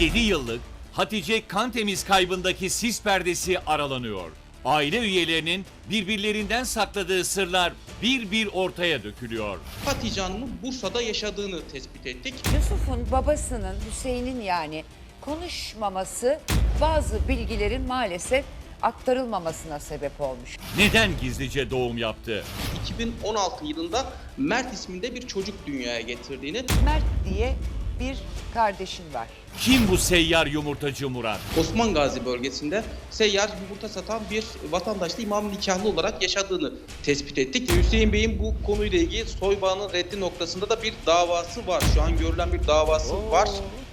7 yıllık Hatice Kantemiz kaybındaki sis perdesi aralanıyor. Aile üyelerinin birbirlerinden sakladığı sırlar bir bir ortaya dökülüyor. Hatice Hanım'ın Bursa'da yaşadığını tespit ettik. Yusuf'un babasının, Hüseyin'in yani konuşmaması bazı bilgilerin maalesef aktarılmamasına sebep olmuş. Neden gizlice doğum yaptı? 2016 yılında Mert isminde bir çocuk dünyaya getirdiğini, Mert diye bir kardeşin var. Kim bu seyyar yumurtacı Murat? Osman Gazi bölgesinde seyyar yumurta satan bir vatandaşla imam nikahlı olarak yaşadığını tespit ettik. Hüseyin Bey'in bu konuyla ilgili soybağının reddi noktasında da bir davası var. Şu an görülen bir davası var.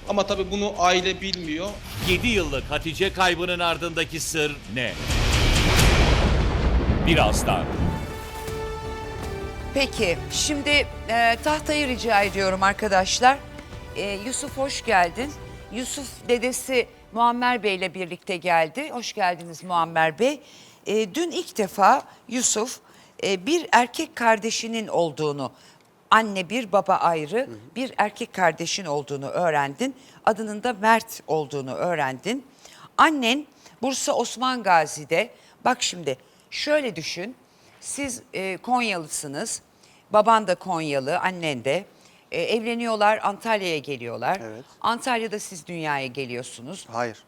Ama tabii bunu aile bilmiyor. 7 yıllık Hatice kaybının ardındaki sır ne? Birazdan. Peki şimdi e, tahtayı rica ediyorum arkadaşlar. E, Yusuf hoş geldin. Yusuf dedesi Muammer Bey ile birlikte geldi. Hoş geldiniz Muammer Bey. E, dün ilk defa Yusuf e, bir erkek kardeşinin olduğunu, anne bir baba ayrı bir erkek kardeşin olduğunu öğrendin. Adının da Mert olduğunu öğrendin. Annen Bursa Osman Gazi'de, bak şimdi şöyle düşün. Siz e, Konyalısınız. Baban da Konyalı, annen de. E, evleniyorlar, Antalya'ya geliyorlar. Evet. Antalya'da siz dünyaya geliyorsunuz. Hayır.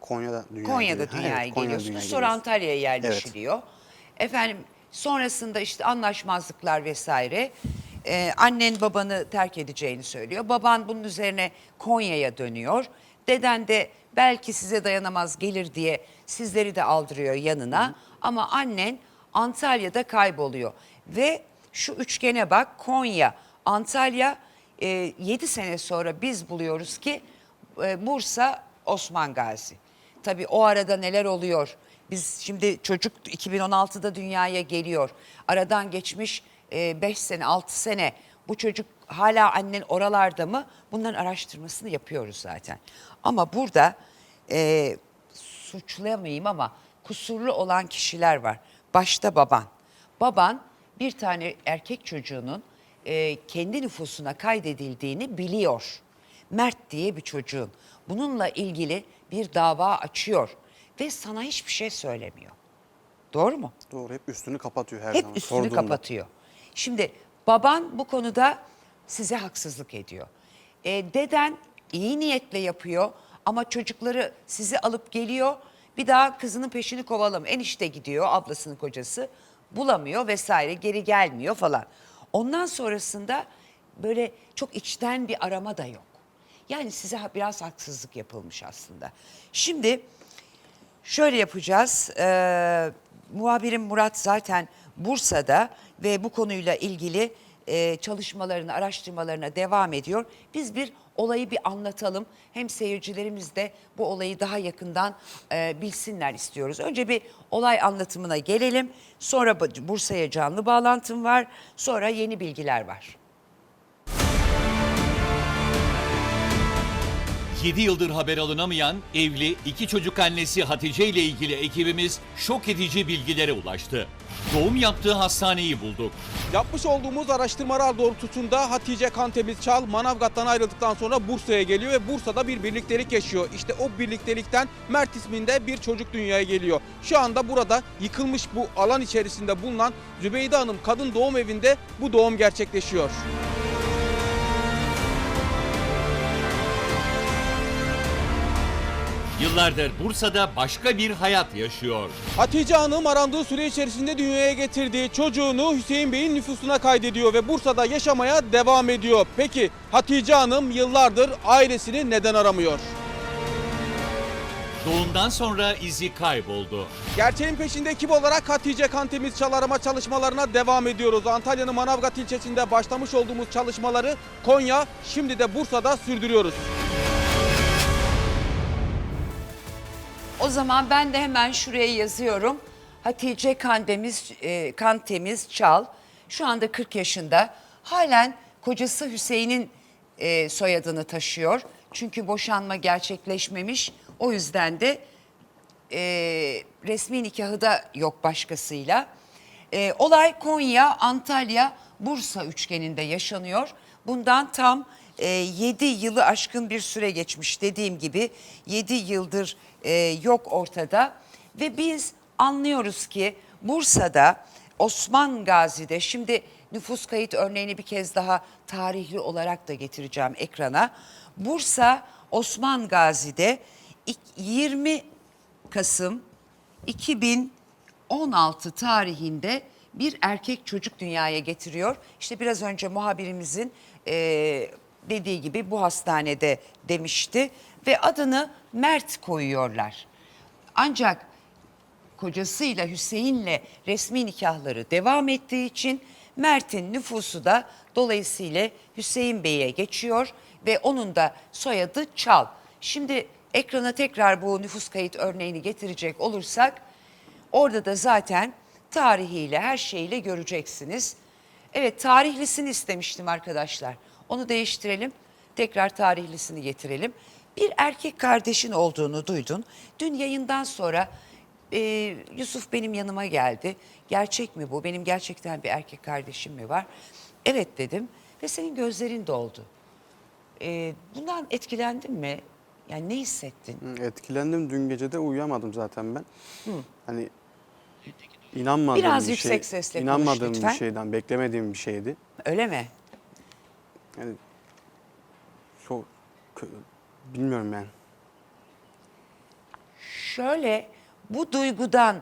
Konya'da dünyaya Konya'da geliyor. dünyaya Evet, geliyorsunuz. dünyaya Sonra. Antalya'ya yerleşiliyor. Efendim sonrasında işte anlaşmazlıklar vesaire. Ee, annen babanı terk edeceğini söylüyor. Baban bunun üzerine Konya'ya dönüyor. Deden de belki size dayanamaz gelir diye sizleri de aldırıyor yanına. Ama annen Antalya'da kayboluyor. Ve şu üçgene bak Konya, Antalya 7 sene sonra biz buluyoruz ki e, Bursa, Osman Gazi. Tabii o arada neler oluyor? Biz şimdi çocuk 2016'da dünyaya geliyor. Aradan geçmiş 5 sene, 6 sene. Bu çocuk hala annen oralarda mı? Bunların araştırmasını yapıyoruz zaten. Ama burada e, suçlayamayayım ama kusurlu olan kişiler var. Başta baban. Baban bir tane erkek çocuğunun e, kendi nüfusuna kaydedildiğini biliyor. Mert diye bir çocuğun. Bununla ilgili bir dava açıyor ve sana hiçbir şey söylemiyor. Doğru mu? Doğru hep üstünü kapatıyor her Hep zaman. üstünü sorduğunda. kapatıyor. Şimdi baban bu konuda size haksızlık ediyor. E, deden iyi niyetle yapıyor ama çocukları sizi alıp geliyor. Bir daha kızının peşini kovalım. Enişte gidiyor ablasının kocası bulamıyor vesaire geri gelmiyor falan. Ondan sonrasında böyle çok içten bir arama da yok. Yani size biraz haksızlık yapılmış aslında. Şimdi Şöyle yapacağız. Ee, muhabirim Murat zaten Bursa'da ve bu konuyla ilgili e, çalışmalarını, araştırmalarına devam ediyor. Biz bir olayı bir anlatalım. Hem seyircilerimiz de bu olayı daha yakından e, bilsinler istiyoruz. Önce bir olay anlatımına gelelim. Sonra bu- Bursa'ya canlı bağlantım var. Sonra yeni bilgiler var. 7 yıldır haber alınamayan evli iki çocuk annesi Hatice ile ilgili ekibimiz şok edici bilgilere ulaştı. Doğum yaptığı hastaneyi bulduk. Yapmış olduğumuz araştırmalar doğrultusunda Hatice Kantemiz Çal Manavgat'tan ayrıldıktan sonra Bursa'ya geliyor ve Bursa'da bir birliktelik yaşıyor. İşte o birliktelikten Mert isminde bir çocuk dünyaya geliyor. Şu anda burada yıkılmış bu alan içerisinde bulunan Zübeyde Hanım Kadın Doğum Evi'nde bu doğum gerçekleşiyor. Yıllardır Bursa'da başka bir hayat yaşıyor. Hatice Hanım arandığı süre içerisinde dünyaya getirdiği çocuğunu Hüseyin Bey'in nüfusuna kaydediyor ve Bursa'da yaşamaya devam ediyor. Peki Hatice Hanım yıllardır ailesini neden aramıyor? Doğumdan sonra izi kayboldu. Gerçeğin peşinde ekip olarak Hatice Kantemiz Çal arama çalışmalarına devam ediyoruz. Antalya'nın Manavgat ilçesinde başlamış olduğumuz çalışmaları Konya, şimdi de Bursa'da sürdürüyoruz. O zaman ben de hemen şuraya yazıyorum. Hatice Kandemiz, e, Kantemiz Çal. Şu anda 40 yaşında. Halen kocası Hüseyin'in e, soyadını taşıyor. Çünkü boşanma gerçekleşmemiş. O yüzden de e, resmi nikahı da yok başkasıyla. E, olay Konya, Antalya, Bursa üçgeninde yaşanıyor. Bundan tam 7 yılı aşkın bir süre geçmiş dediğim gibi 7 yıldır e, yok ortada ve biz anlıyoruz ki Bursa'da Osman Gazi'de şimdi nüfus kayıt örneğini bir kez daha tarihli olarak da getireceğim ekrana. Bursa Osman Gazi'de ik- 20 Kasım 2016 tarihinde bir erkek çocuk dünyaya getiriyor. İşte biraz önce muhabirimizin eee, dediği gibi bu hastanede demişti ve adını Mert koyuyorlar. Ancak kocasıyla Hüseyin'le resmi nikahları devam ettiği için Mert'in nüfusu da dolayısıyla Hüseyin Bey'e geçiyor ve onun da soyadı Çal. Şimdi ekrana tekrar bu nüfus kayıt örneğini getirecek olursak orada da zaten tarihiyle her şeyiyle göreceksiniz. Evet tarihlisini istemiştim arkadaşlar. Onu değiştirelim. Tekrar tarihlisini getirelim. Bir erkek kardeşin olduğunu duydun. Dün yayından sonra e, Yusuf benim yanıma geldi. Gerçek mi bu? Benim gerçekten bir erkek kardeşim mi var? Evet dedim ve senin gözlerin doldu. E, bundan etkilendin mi? Yani ne hissettin? Hı, Etkilendim. Dün gece de uyuyamadım zaten ben. Hani inanmadığım Biraz bir yüksek şey, sesle konuş inanmadığım lütfen. bir şeyden, beklemediğim bir şeydi. Öyle mi? Yani çok kö- bilmiyorum yani. Şöyle bu duygudan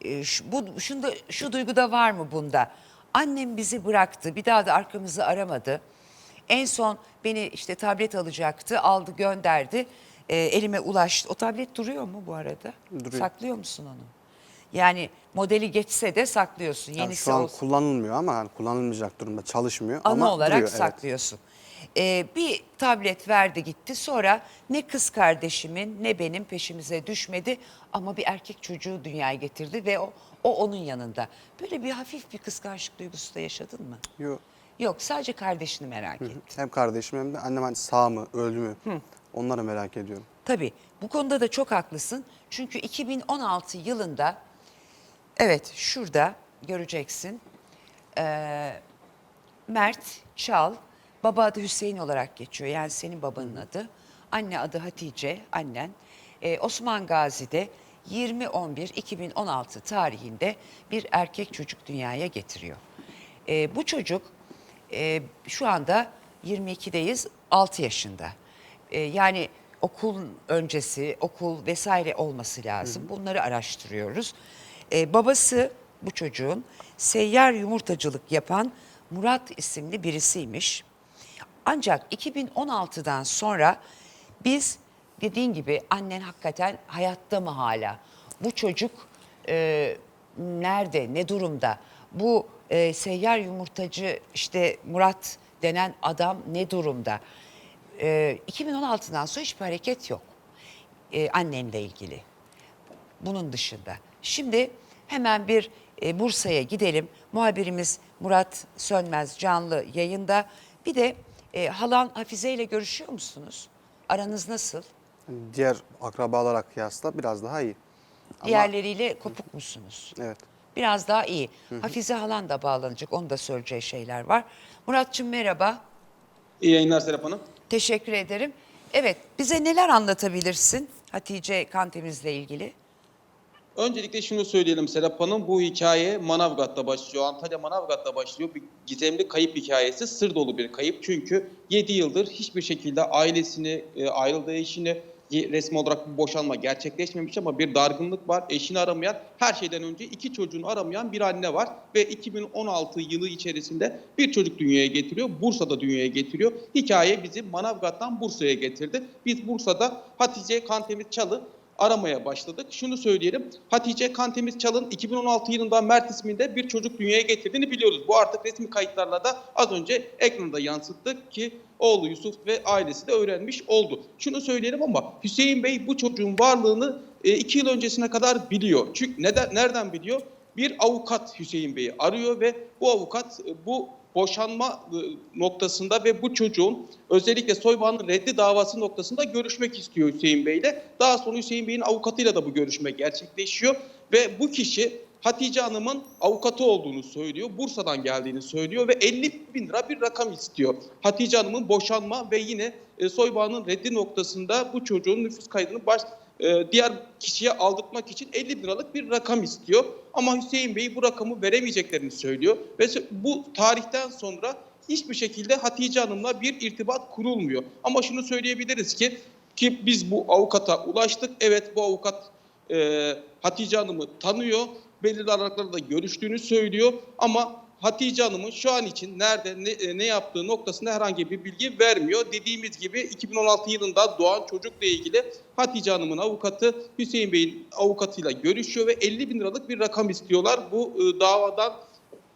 e, şu, bu şunda şu duyguda var mı bunda? Annem bizi bıraktı. Bir daha da arkamızı aramadı. En son beni işte tablet alacaktı. Aldı, gönderdi. E, elime ulaştı. O tablet duruyor mu bu arada? Duruyor. Saklıyor musun onu? Yani modeli geçse de saklıyorsun. Yani Yenisi şu an olsa. kullanılmıyor ama hani kullanılmayacak durumda çalışmıyor Ana ama olarak duruyor, evet. saklıyorsun. Ee, bir tablet verdi gitti sonra ne kız kardeşimin ne benim peşimize düşmedi ama bir erkek çocuğu dünyaya getirdi ve o, o onun yanında. Böyle bir hafif bir kıskançlık duygusu da yaşadın mı? Yok. Yok sadece kardeşini merak ettim. Hem kardeşim hem de annem hani sağ mı, öldü mü? Onları merak ediyorum. Tabii bu konuda da çok haklısın. Çünkü 2016 yılında evet şurada göreceksin. Ee, Mert Çal baba adı Hüseyin olarak geçiyor. Yani senin babanın adı. Anne adı Hatice annen. Ee, Osman Gazi'de 20-11-2016 tarihinde bir erkek çocuk dünyaya getiriyor. Ee, bu çocuk e, şu anda 22'deyiz 6 yaşında. E, yani okul öncesi, okul vesaire olması lazım. Bunları araştırıyoruz. E, babası bu çocuğun seyyar yumurtacılık yapan Murat isimli birisiymiş. Ancak 2016'dan sonra biz dediğin gibi annen hakikaten hayatta mı hala? Bu çocuk e, nerede, ne durumda? Bu e, seyyar yumurtacı işte Murat denen adam ne durumda? E, 2016'dan sonra hiçbir hareket yok e, annenle ilgili. Bunun dışında. Şimdi hemen bir e, Bursa'ya gidelim. Muhabirimiz Murat Sönmez canlı yayında. Bir de e, halan Hafize ile görüşüyor musunuz? Aranız nasıl? Diğer akrabalara kıyasla biraz daha iyi. Ama Diğerleriyle kopuk musunuz? evet. Biraz daha iyi. Hafize halan da bağlanacak. Onun da söyleyeceği şeyler var. Muratçım merhaba. İyi yayınlar Serap Hanım. Teşekkür ederim. Evet bize neler anlatabilirsin Hatice Kantemiz'le ilgili? Öncelikle şunu söyleyelim Serap Hanım. Bu hikaye Manavgat'ta başlıyor. Antalya Manavgat'ta başlıyor. Bir gizemli kayıp hikayesi. Sır dolu bir kayıp. Çünkü 7 yıldır hiçbir şekilde ailesini, e, ayrıldığı eşini resmi olarak bir boşanma gerçekleşmemiş ama bir dargınlık var. Eşini aramayan, her şeyden önce iki çocuğunu aramayan bir anne var. Ve 2016 yılı içerisinde bir çocuk dünyaya getiriyor. Bursa'da dünyaya getiriyor. Hikaye bizi Manavgat'tan Bursa'ya getirdi. Biz Bursa'da Hatice Kantemiz Çalı aramaya başladık. Şunu söyleyelim. Hatice Kantemiz Çal'ın 2016 yılında Mert isminde bir çocuk dünyaya getirdiğini biliyoruz. Bu artık resmi kayıtlarla da az önce ekranda yansıttık ki oğlu Yusuf ve ailesi de öğrenmiş oldu. Şunu söyleyelim ama Hüseyin Bey bu çocuğun varlığını 2 yıl öncesine kadar biliyor. Çünkü neden nereden biliyor? Bir avukat Hüseyin Bey'i arıyor ve bu avukat e, bu boşanma e, noktasında ve bu çocuğun özellikle soybağının reddi davası noktasında görüşmek istiyor Hüseyin Bey'le. Daha sonra Hüseyin Bey'in avukatıyla da bu görüşme gerçekleşiyor ve bu kişi Hatice Hanım'ın avukatı olduğunu söylüyor. Bursa'dan geldiğini söylüyor ve 50 bin lira bir rakam istiyor. Hatice Hanım'ın boşanma ve yine e, soybağının reddi noktasında bu çocuğun nüfus kaydını baş, e, diğer kişiye aldırtmak için 50 bin liralık bir rakam istiyor. Ama Hüseyin Bey bu rakamı veremeyeceklerini söylüyor. Ve bu tarihten sonra hiçbir şekilde Hatice Hanım'la bir irtibat kurulmuyor. Ama şunu söyleyebiliriz ki ki biz bu avukata ulaştık. Evet bu avukat e, Hatice Hanım'ı tanıyor. Belirli aralıklarda görüştüğünü söylüyor. Ama Hatice Hanım'ın şu an için nerede ne, e, ne yaptığı noktasında herhangi bir bilgi vermiyor. Dediğimiz gibi 2016 yılında doğan çocukla ilgili Hatice Hanım'ın avukatı Hüseyin Bey'in avukatıyla görüşüyor ve 50 bin liralık bir rakam istiyorlar. Bu e, davadan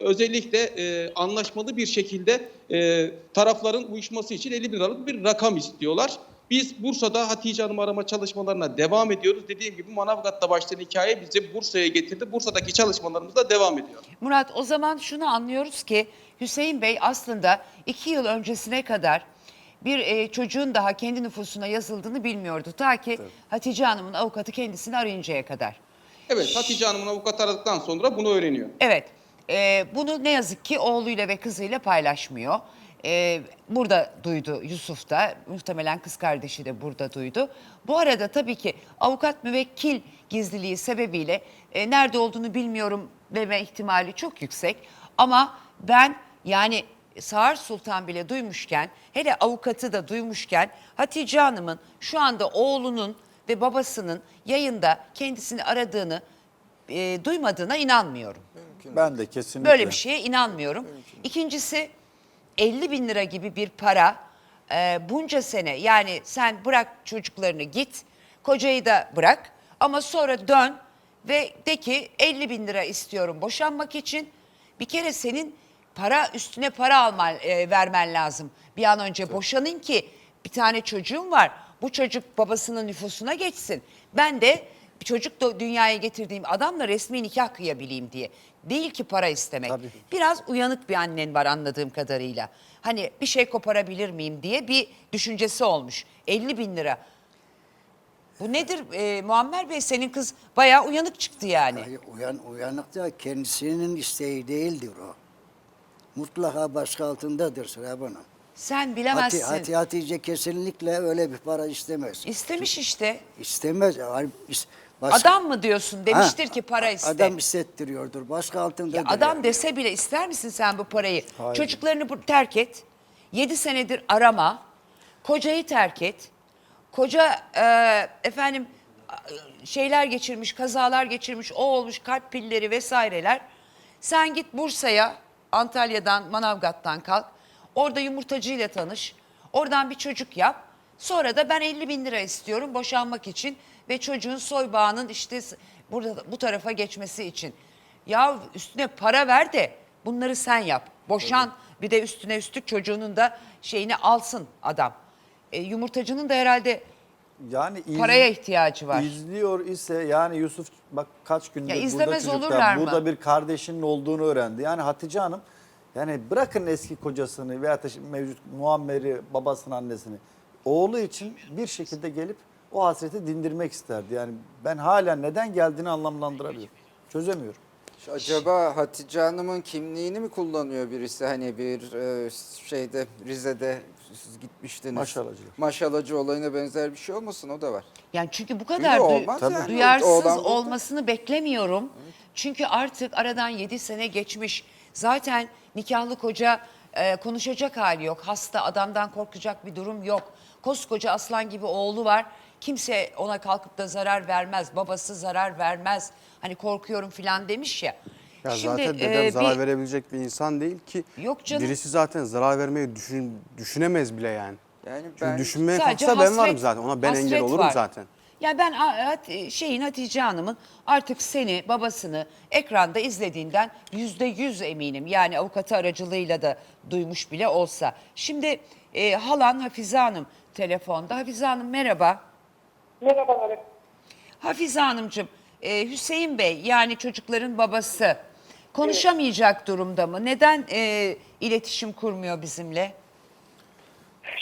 özellikle e, anlaşmalı bir şekilde e, tarafların uyuşması için 50 bin liralık bir rakam istiyorlar. Biz Bursa'da Hatice Hanım arama çalışmalarına devam ediyoruz. Dediğim gibi Manavgat'ta başlayan hikaye bizi Bursa'ya getirdi. Bursa'daki çalışmalarımız da devam ediyor. Murat o zaman şunu anlıyoruz ki Hüseyin Bey aslında iki yıl öncesine kadar bir e, çocuğun daha kendi nüfusuna yazıldığını bilmiyordu. Ta ki Hatice Hanım'ın avukatı kendisini arayıncaya kadar. Evet Hatice Hanım'ın avukatı aradıktan sonra bunu öğreniyor. Evet e, bunu ne yazık ki oğluyla ve kızıyla paylaşmıyor. E, burada duydu Yusuf da muhtemelen kız kardeşi de burada duydu. Bu arada tabii ki avukat müvekkil gizliliği sebebiyle e, nerede olduğunu bilmiyorum deme ihtimali çok yüksek. Ama ben yani Sağır Sultan bile duymuşken hele avukatı da duymuşken Hatice Hanım'ın şu anda oğlunun ve babasının yayında kendisini aradığını e, duymadığına inanmıyorum. Ben de kesinlikle. Böyle bir şeye inanmıyorum. İkincisi 50 bin lira gibi bir para e, bunca sene yani sen bırak çocuklarını git kocayı da bırak ama sonra dön ve de ki 50 bin lira istiyorum boşanmak için bir kere senin para üstüne para alman e, vermen lazım. Bir an önce boşanın ki bir tane çocuğum var. Bu çocuk babasının nüfusuna geçsin. Ben de çocuk da dünyaya getirdiğim adamla resmi nikah kıyabileyim diye. Değil ki para istemek. Tabii. Biraz uyanık bir annen var anladığım kadarıyla. Hani bir şey koparabilir miyim diye bir düşüncesi olmuş. 50 bin lira. Bu nedir e, Muammer Bey? Senin kız bayağı uyanık çıktı yani. Hayır, uyan, uyanık da kendisinin isteği değildir o. Mutlaka baskı altındadır Serap Hanım. Sen Hati, bilemezsin. Hati, Hatice kesinlikle öyle bir para istemez. İstemiş işte. İstemez. Yani is- bas- Adam mı diyorsun? Demiştir Ha, ki para iste. Adam hissettiriyordur. Baskı altındadır. Ya adam yani. dese bile ister misin sen bu parayı? Çocuklarını bu- terk et. 7 senedir arama. Kocayı terk et. Koca e, efendim şeyler geçirmiş, kazalar geçirmiş, o olmuş, kalp pilleri vesaireler. Sen git Bursa'ya, Antalya'dan, Manavgat'tan kalk. Orada yumurtacıyla tanış. Oradan bir çocuk yap. Sonra da ben 50 bin lira istiyorum boşanmak için ve çocuğun soy bağının işte burada bu tarafa geçmesi için. Ya üstüne para ver de bunları sen yap. Boşan bir de üstüne üstlük çocuğunun da şeyini alsın adam. E, yumurtacının da herhalde Yani iz- paraya ihtiyacı var. İzliyor ise yani Yusuf bak kaç gündür Ya burada çocuklar, olurlar mı? burada bir kardeşinin olduğunu öğrendi. Yani Hatice Hanım yani bırakın eski kocasını veya mevcut Muammer'i, babasının annesini. Oğlu için bir şekilde gelip o hasreti dindirmek isterdi. Yani ben hala neden geldiğini anlamlandıramıyorum. Çözemiyorum. Acaba Hatice Hanım'ın kimliğini mi kullanıyor birisi hani bir e, şeyde Rize'de siz gitmiştiniz. Maşalacılar. Maşalacı olayına benzer bir şey olmasın o da var. Yani çünkü bu kadar olmaz yani. duyarsız Oğlan olmasını beklemiyorum. Çünkü artık aradan 7 sene geçmiş. Zaten nikahlı koca e, konuşacak hali yok. Hasta adamdan korkacak bir durum yok. Koskoca aslan gibi oğlu var. Kimse ona kalkıp da zarar vermez. Babası zarar vermez. Hani korkuyorum filan demiş ya. Ya Şimdi, zaten dedem e, zarar bir- verebilecek bir insan değil ki. Yok canım. Birisi zaten zarar vermeyi düşün, düşünemez bile yani. Yani Çünkü ben düşünmeye Sadece kalksa ben varım zaten. Ona ben engel olurum var. zaten. Ya ben şeyin Hatice Hanım'ın artık seni babasını ekranda izlediğinden yüzde yüz eminim. Yani avukatı aracılığıyla da duymuş bile olsa. Şimdi e, halan Hafize Hanım telefonda. Hafize Hanım merhaba. Merhabalar. Hafize Hanımcığım e, Hüseyin Bey yani çocukların babası konuşamayacak durumda mı? Neden e, iletişim kurmuyor bizimle?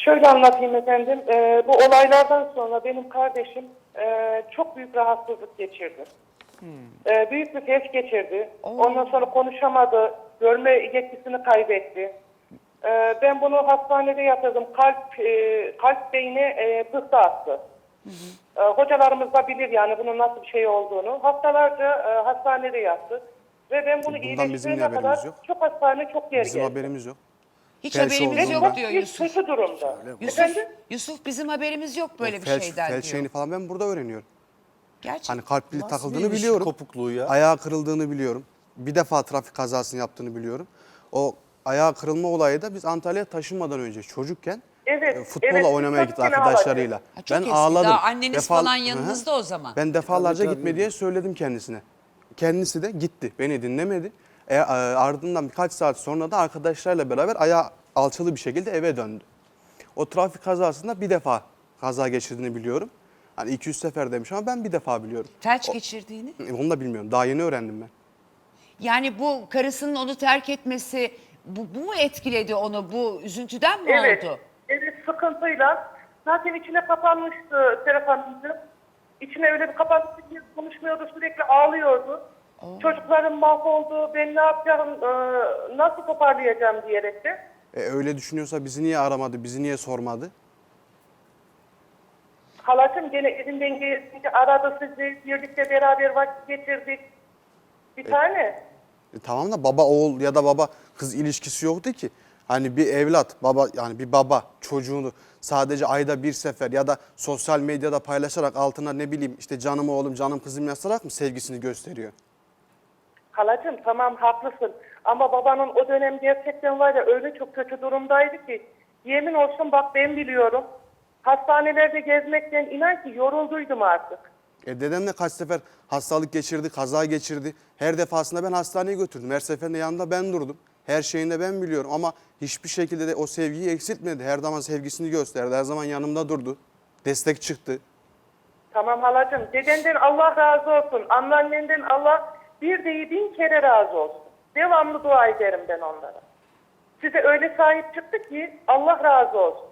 Şöyle anlatayım efendim. Ee, bu olaylardan sonra benim kardeşim e, çok büyük rahatsızlık geçirdi. Ee, büyük bir felç geçirdi. Ondan sonra konuşamadı. Görme yetkisini kaybetti. Ee, ben bunu hastanede yatırdım. Kalp e, kalp beyni e, pıhtı attı. Ee, hocalarımız da bilir yani bunun nasıl bir şey olduğunu. Haftalarca e, hastanede yattı. Ve ben bunu Bundan bizim iyileştirene haberimiz kadar yok. çok hastane çok yer Bizim gezdim. haberimiz yok. Hiç Felç haberimiz yok diyor bir Yusuf. kötü durumda. Yusuf, Efendim? Yusuf bizim haberimiz yok böyle bir felç, şeyden felç diyor. şeyini falan ben burada öğreniyorum. Gerçekten. Hani kalp pili takıldığını ilişki biliyorum. kopukluğu ya? Ayağı kırıldığını biliyorum. Bir defa trafik kazasını yaptığını biliyorum. O ayağı kırılma olayı da biz Antalya'ya taşınmadan önce çocukken Evet, e, futbolla evet, oynamaya gitti arkadaşlarıyla. Ha, çok ben eski. ağladım. Daha anneniz Defa- falan yanınızda o zaman. Ben defalarca Tabii, gitme diye söyledim kendisine. Kendisi de gitti. Beni dinlemedi. E, e, ardından birkaç saat sonra da arkadaşlarla beraber ayağı alçalı bir şekilde eve döndü. O trafik kazasında bir defa kaza geçirdiğini biliyorum. Hani 200 sefer demiş ama ben bir defa biliyorum. Felç geçirdiğini. E, Onu da bilmiyorum. Daha yeni öğrendim ben. Yani bu karısının onu terk etmesi bu, bu mu etkiledi onu? Bu üzüntüden mi Evet. oldu? Evet sıkıntıyla. Zaten içine kapanmıştı Serap Hanımcığım. İçine öyle bir kapanmıştı ki konuşmuyordu sürekli ağlıyordu. Çocuklarım mahvoldu ben ne yapacağım e, nasıl toparlayacağım diyerek de. E, öyle düşünüyorsa bizi niye aramadı, bizi niye sormadı? Halacığım gene evinden gelince aradı sizi birlikte beraber vakit geçirdik. Bir tane. E, tamam da baba oğul ya da baba kız ilişkisi yoktu ki. Hani bir evlat, baba yani bir baba çocuğunu sadece ayda bir sefer ya da sosyal medyada paylaşarak altına ne bileyim işte canım oğlum, canım kızım yazarak mı sevgisini gösteriyor? Halacığım tamam haklısın. Ama babanın o dönem gerçekten var ya öyle çok kötü durumdaydı ki. Yemin olsun bak ben biliyorum. Hastanelerde gezmekten inan ki yorulduydum artık. E dedem de kaç sefer hastalık geçirdi, kaza geçirdi. Her defasında ben hastaneye götürdüm. Her seferinde yanında ben durdum. Her şeyinde ben biliyorum ama hiçbir şekilde de o sevgiyi eksiltmedi. Her zaman sevgisini gösterdi. Her zaman yanımda durdu. Destek çıktı. Tamam halacığım dedenden Allah razı olsun. Anneannenden Allah bir değil bin kere razı olsun. Devamlı dua ederim ben onlara. Size öyle sahip çıktı ki Allah razı olsun.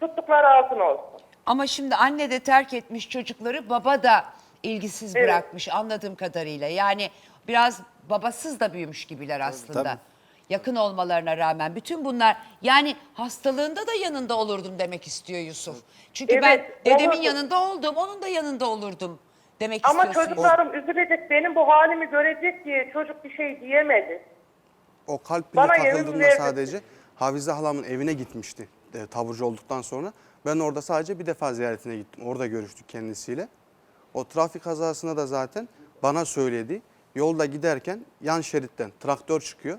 Tuttukları altın olsun. Ama şimdi anne de terk etmiş çocukları, baba da ilgisiz Evet. bırakmış anladığım kadarıyla. Yani biraz babasız da büyümüş gibiler aslında. tabii. Yakın olmalarına rağmen bütün bunlar yani hastalığında da yanında olurdum demek istiyor Yusuf. Çünkü ben Evet, dedemin olurdum. yanında oldum, onun da yanında olurdum demek Ama istiyorsun. çocuklarım üzülecek benim bu halimi görecek diye çocuk bir şey diyemedi. O kalp pili Bana yemin takıldığında verdi. sadece Hafize halamın evine gitmişti e, taburcu olduktan sonra. Ben orada sadece bir defa ziyaretine gittim. Orada görüştük kendisiyle. O trafik kazasında da zaten bana söyledi. Yolda giderken yan şeritten traktör çıkıyor.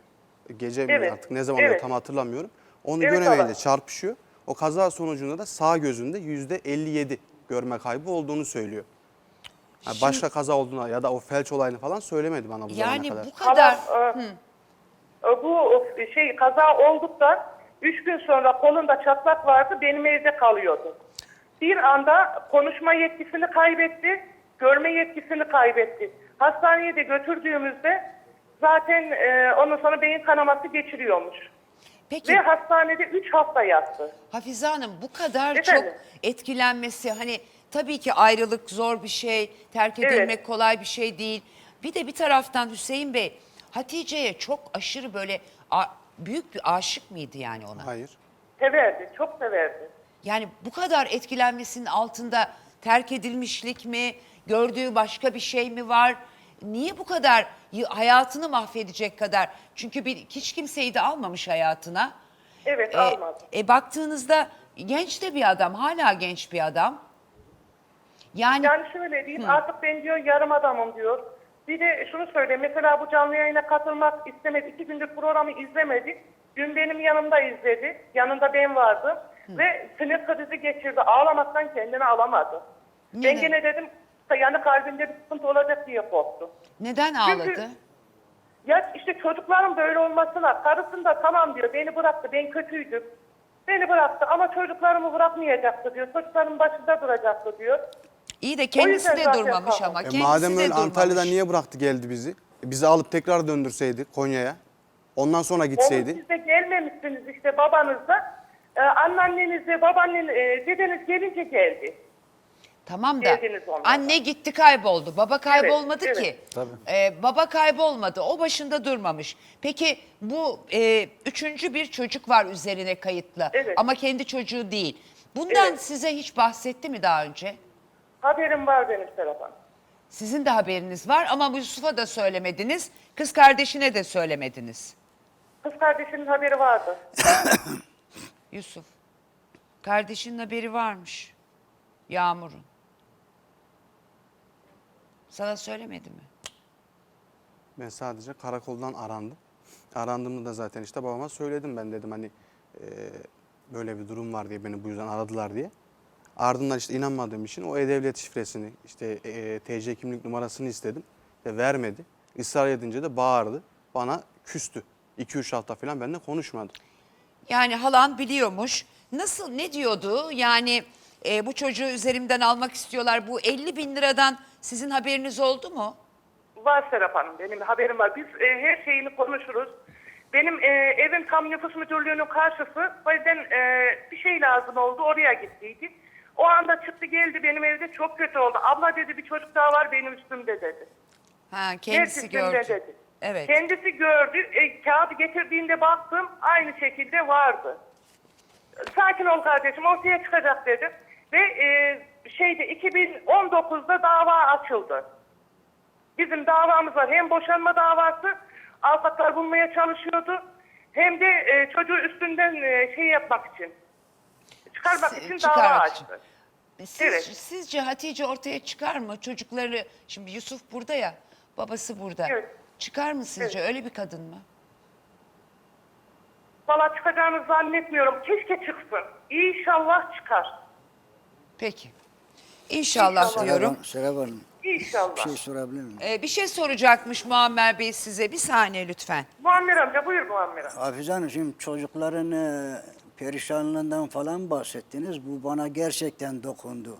Gece mi Evet, artık ne zaman evet. tam hatırlamıyorum. Onu Evet, göremeyle çarpışıyor. O kaza sonucunda da sağ gözünde yüzde 57 görme kaybı olduğunu söylüyor. Ha, başka kaza olduğuna ya da o felç olayını falan söylemedi bana bu zamana yani kadar. bu kadar Ama e, e, bu şey kaza olduktan üç gün sonra kolunda çatlak vardı benim evde kalıyordu. Bir anda konuşma yetkisini kaybetti, görme yetkisini kaybetti. Hastaneye de götürdüğümüzde zaten e, ondan sonra beyin kanaması geçiriyormuş. Peki Ve hastanede 3 hafta yattı. Hafize Hanım bu kadar Efendim? çok etkilenmesi hani tabii ki ayrılık zor bir şey, terk Evet. edilmek kolay bir şey değil. Bir de bir taraftan Hüseyin Bey Hatice'ye çok aşırı böyle a- büyük bir aşık mıydı yani ona? Hayır. Severdi, çok severdi. Yani bu kadar etkilenmesinin altında terk edilmişlik mi, gördüğü başka bir şey mi var? Niye bu kadar hayatını mahvedecek kadar? Çünkü bir, hiç kimseyi de almamış hayatına. Evet, E, almadı. e, baktığınızda genç de bir adam, hala genç bir adam. Yani, Yani şöyle diyeyim artık ben diyor yarım adamım diyor. Bir de şunu söyleyeyim mesela bu canlı yayına katılmak istemedi. İki gündür programı izlemedi. Dün benim yanımda izledi. Yanında ben vardım. Ve sinir krizi geçirdi. Ağlamaktan kendini alamadı. Neden? Ben gene dedim yani kalbinde bir sıkıntı olacak diye korktum. neden ağladı? Ya işte çocukların böyle olmasına karısın da tamam diyor beni bıraktı ben kötüydüm. Beni bıraktı ama çocuklarımı bırakmayacaktı diyor. Çocuklarımın başında duracaktı diyor. İyi de kendisi de zaten durmamış ama. E kendisi madem de öyle durmamış. Antalya'dan niye bıraktı geldi bizi? E bizi alıp tekrar döndürseydi Konya'ya. Ondan sonra Oğlum gitseydi. siz de gelmemişsiniz işte babanız da. Ee, anneanneniz de babaannen, e, dedeniz gelince geldi. Tamam da anne gitti kayboldu. Baba kaybolmadı evet. ki. Tabii. Ee, baba kaybolmadı. O başında durmamış. Peki bu e, üçüncü bir çocuk var üzerine kayıtlı. Evet. Ama kendi çocuğu değil. Bundan Evet. size hiç bahsetti mi daha önce? Haberim var benim Serap Hanım. Sizin de haberiniz var ama Yusuf'a da söylemediniz. Kız kardeşine de söylemediniz. Kız kardeşimin haberi vardı. Yusuf. Kardeşinin haberi varmış. Yağmur'un. Sana söylemedi mi? Ben sadece karakoldan arandım. Arandığımda da zaten işte babama söyledim ben dedim hani e, böyle bir durum var diye beni bu yüzden aradılar diye. Ardından işte inanmadığım için o e-devlet şifresini işte e, TC kimlik numarasını istedim ve vermedi. Israr edince de bağırdı. Bana küstü. 2-3 hafta falan benimle konuşmadı. Yani halan biliyormuş. Nasıl ne diyordu? Yani e, bu çocuğu üzerimden almak istiyorlar. Bu 50 bin liradan sizin haberiniz oldu mu? Var Serap Hanım benim haberim var. Biz e, her şeyini konuşuruz. Benim e, evim tam nüfus müdürlüğünün karşısı. O yüzden e, bir şey lazım oldu oraya gittiydik. O anda çıktı geldi benim evde çok kötü oldu. Abla dedi bir çocuk daha var benim üstümde dedi. Ha kendisi Gerçekten gördü. de dedi. Evet. Kendisi gördü. E, kağıdı getirdiğinde baktım aynı şekilde vardı. Sakin ol kardeşim ortaya çıkacak dedim. Ve e, şeyde 2019'da dava açıldı. Bizim davamız var. Hem boşanma davası avukatlar bulmaya çalışıyordu. Hem de e, çocuğu üstünden e, şey yapmak için. Çıkarmak S- için dava çıkarmak için. açtı. Siz, Evet. Sizce Hatice ortaya çıkar mı? Çocukları, şimdi Yusuf burada ya, babası burada. Evet. Çıkar mı sizce? Öyle bir kadın mı? Valla çıkacağını zannetmiyorum. Keşke çıksın. İnşallah çıkar. Peki. İnşallah, İnşallah. diyorum. Serap Hanım İnşallah. bir şey sorabilir miyim? Ee, bir şey soracakmış Muammer Bey size. Bir saniye lütfen. Muammer amca buyur Muammer amca. Hafize Hanım şimdi çocukların e, perişanlığından falan bahsettiniz. Bu bana gerçekten dokundu.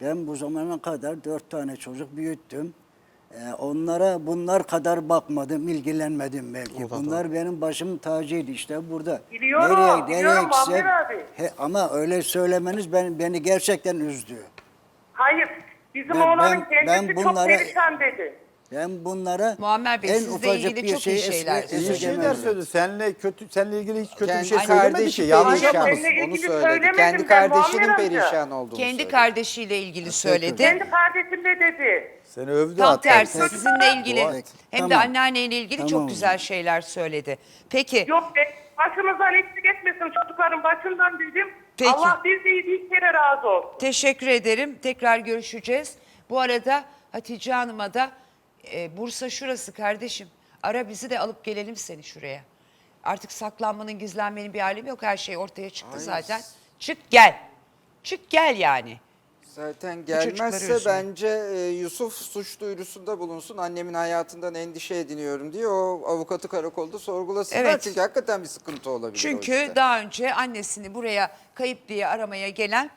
Ben bu zamana kadar dört tane çocuk büyüttüm. E, onlara bunlar kadar bakmadım, ilgilenmedim belki. O da Bunlar benim başım tacıydı işte burada. Biliyorum, biliyorum Muammer abi. He, ama öyle söylemeniz ben, beni gerçekten üzdü. Hayır. Bizim Ben- oğlanın ben- kendisi ben çok bunlara- perişan dedi. Ben bunlara Muammer Bey, en sizle ufacık ilgili bir çok iyi şeyi şeyler. İyi esirgemem. şeyler söyledi. Seninle kötü, seninle ilgili hiç kötü bir şey Kendi söylemedi ki. kardeşi Yanlış perişan. Seninle onu ilgili söyledi. söylemedim Kendi ben, kardeşinin Muammer amca. perişan olduğunu Kendi söyledi. kardeşiyle ilgili söyledi. Kendi kardeşim de dedi. Seni övdü Tam hatta. tersi Peki. sizinle ilgili et. hem de Tamam. anneanneyle ilgili çok Tamam. güzel şeyler söyledi. Peki Yok be, başımızdan eksik etmesin çocukların başından dedim. Peki. Allah bir değil bir kere razı olsun. teşekkür ederim. Tekrar görüşeceğiz. Bu arada Hatice Hanım'a da e, Bursa şurası kardeşim. Ara bizi de alıp gelelim seni şuraya. Artık saklanmanın gizlenmenin bir alemi yok. Her şey ortaya çıktı Ay. zaten. Çık gel. Çık gel yani. Zaten gelmezse bence e, Yusuf suç duyurusunda bulunsun. Annemin hayatından endişe ediniyorum diye o avukatı karakolda sorgulasınlar. Evet. Çünkü hakikaten bir sıkıntı olabilir Çünkü işte. daha önce annesini buraya kayıp diye aramaya gelen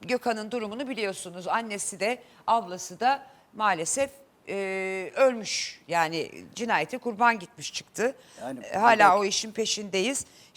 Gökhan'ın durumunu biliyorsunuz. Annesi de ablası da maalesef e, ölmüş. Yani cinayete kurban gitmiş çıktı. Yani Hala o işin peşindeyiz.